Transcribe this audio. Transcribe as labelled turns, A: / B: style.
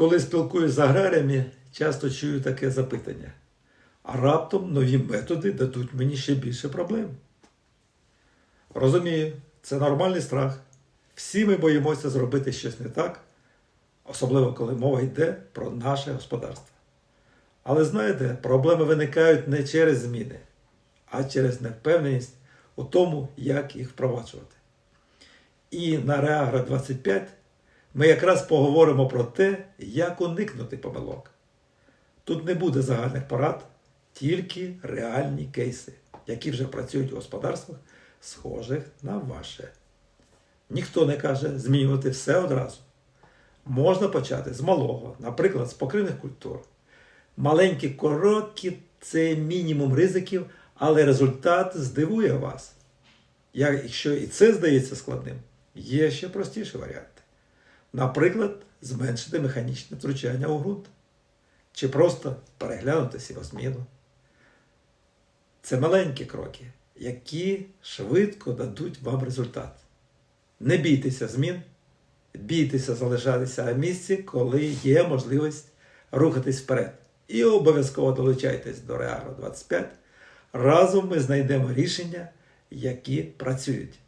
A: Коли спілкуюсь з аграріями, часто чую таке запитання. А раптом нові методи дадуть мені ще більше проблем. Розумію, це нормальний страх. Всі ми боїмося зробити щось не так, особливо коли мова йде про наше господарство. Але знаєте, проблеми виникають не через зміни, а через невпевненість у тому, як їх впроваджувати. І на Реагро 25 ми якраз поговоримо про те, як уникнути помилок. Тут не буде загальних порад, тільки реальні кейси, які вже працюють у господарствах, схожих на ваше. Ніхто не каже змінювати все одразу. Можна почати з малого, наприклад, з покривних культур. Маленькі кроки це мінімум ризиків, але результат здивує вас. Якщо і це здається складним, є ще простіші варіанти. Наприклад, зменшити механічне втручання у ґрунт. Чи просто переглянути сівозміну. Це маленькі кроки, які швидко дадуть вам результат. Не бійтеся змін, бійтеся залишатися на місці, коли є можливість рухатись вперед. І обов'язково долучайтесь до Реагро 25. Разом ми знайдемо рішення, які працюють.